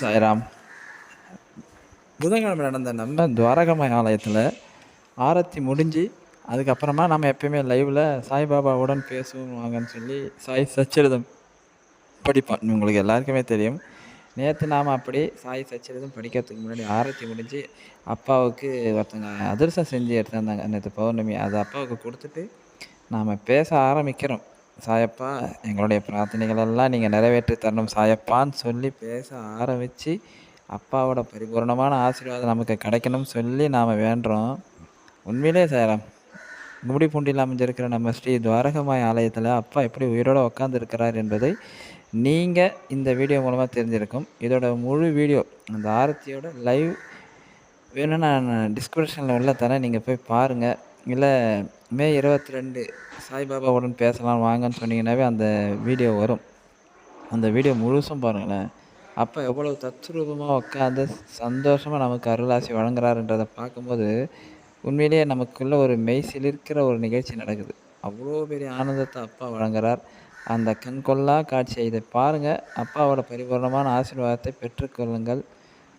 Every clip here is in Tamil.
சாய்ராம். புதன்கிழமை நடந்த நம்ம துவாரகமாய் ஆலயத்தில் ஆரத்தி முடிஞ்சு அதுக்கப்புறமா நம்ம எப்பயுமே லைவில் சாய்பாபாவுடன் பேசுவோம் வாங்கன்னு சொல்லி சாய் சச்சரிதம் படிப்போம் உங்களுக்கு எல்லாருக்குமே தெரியும். நேற்று நாம் அப்படி சாய் சச்சரிதம் படிக்கிறதுக்கு முன்னாடி ஆரத்தி முடிஞ்சு அப்பாவுக்கு ஒருத்தங்க அதிரசம் செஞ்சு எடுத்துருந்தாங்க நேற்று பௌர்ணமி. அதை அப்பாவுக்கு கொடுத்துட்டு நாம் பேச ஆரம்பிக்கிறோம். சாயப்பா எங்களுடைய பிரார்த்தனைகள் எல்லாம் நீங்கள் நிறைவேற்றி தரணும் சாயப்பான்னு சொல்லி பேச ஆரம்பித்து அப்பாவோட பரிபூர்ணமான ஆசீர்வாதம் நமக்கு கிடைக்கணும்னு சொல்லி நாம் வேண்டுறோம். உண்மையிலே சாயராம் பூண்டியில் அமைஞ்சிருக்கிற நம்ம ஸ்ரீ துவாரகமாய் ஆலயத்தில் அப்பா எப்படி உயிரோடு உட்காந்துருக்கிறார் என்பதை நீங்கள் இந்த வீடியோ மூலமாக தெரிஞ்சிருக்கும். இதோட முழு வீடியோ அந்த ஆரத்தியோட லைவ் வேணும்னா நான் டிஸ்கிரிப்ஷனில் உள்ள தரேன். நீங்கள் போய் பாருங்கள் இல்லை மே இருபத்தி ரெண்டு சாய்பாபாவுடன் பேசலாம் வாங்கன்னு சொன்னீங்கன்னாவே அந்த வீடியோ வரும். அந்த வீடியோ முழுசும் பாருங்களேன். அப்போ எவ்வளோ தத்ரூபமாக உட்காந்து சந்தோஷமாக நமக்கு அருளாசி வழங்குறாருன்றதை பார்க்கும்போது உண்மையிலேயே நமக்குள்ளே ஒரு மெய் சிலிர்க்கிற ஒரு நிகழ்ச்சி நடக்குது. அவ்வளோ பெரிய ஆனந்தத்தை அப்பா வழங்குறார். அந்த கண்கொள்ளா காட்சியை இதை பாருங்கள் அப்பாவோட பரிபூர்ணமான ஆசீர்வாதத்தை பெற்றுக்கொள்ளுங்கள்.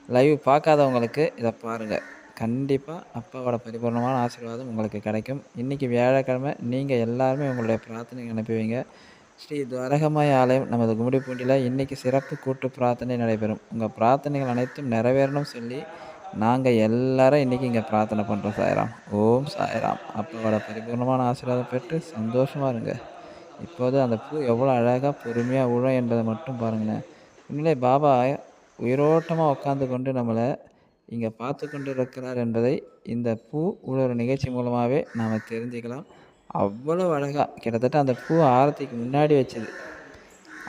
லைவ் பார்க்காதவங்களுக்கு இதை பாருங்கள் கண்டிப்பாக அப்பாவோட பரிபூர்ணமான ஆசீர்வாதம் உங்களுக்கு கிடைக்கும். இன்றைக்கி வியாழக்கிழமை நீங்கள் எல்லாருமே உங்களுடைய பிரார்த்தனை அனுப்புவீங்க. ஸ்ரீ துவரகமாய் ஆலயம் நமது கும்மிடிப்பூண்டியில் இன்றைக்கி சிறப்பு கூட்டு பிரார்த்தனை நடைபெறும். உங்கள் பிரார்த்தனைகள் அனைத்தும் நிறைவேறணும் சொல்லி நாங்கள் எல்லாரும் இன்றைக்கி இங்கே பிரார்த்தனை பண்ணுறோம் சாய்ராம். ஓம் சாய்ராம். அப்பாவோட பரிபூர்ணமான ஆசீர்வாதம் பெற்று சந்தோஷமாக இருங்க. இப்போது அந்த பூ எவ்வளோ அழகாக பொறுமையாக உழும் என்பதை மட்டும் பாருங்களேன். உண்மையிலே பாபா உயிரோட்டமாக உட்காந்து கொண்டு நம்மளை இங்கே பார்த்து கொண்டு இருக்கிறார் என்பதை இந்த பூ உழுவுற நிகழ்ச்சி மூலமாகவே நாம் தெரிஞ்சுக்கலாம். அவ்வளோ அழகாக கிட்டத்தட்ட அந்த பூ ஆரத்திக்கு முன்னாடி வச்சது.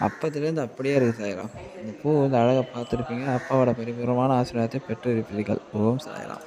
அப்பத்துலேருந்து அப்படியே இருக்குது சாயலாம் இந்த பூ வந்து அழகாக பார்த்துருப்பீங்க. அப்பாவோட பரிபூர்வமான ஆசீர்வாதத்தை பெற்றிருப்பீர்கள். ஓம் சாயலாம்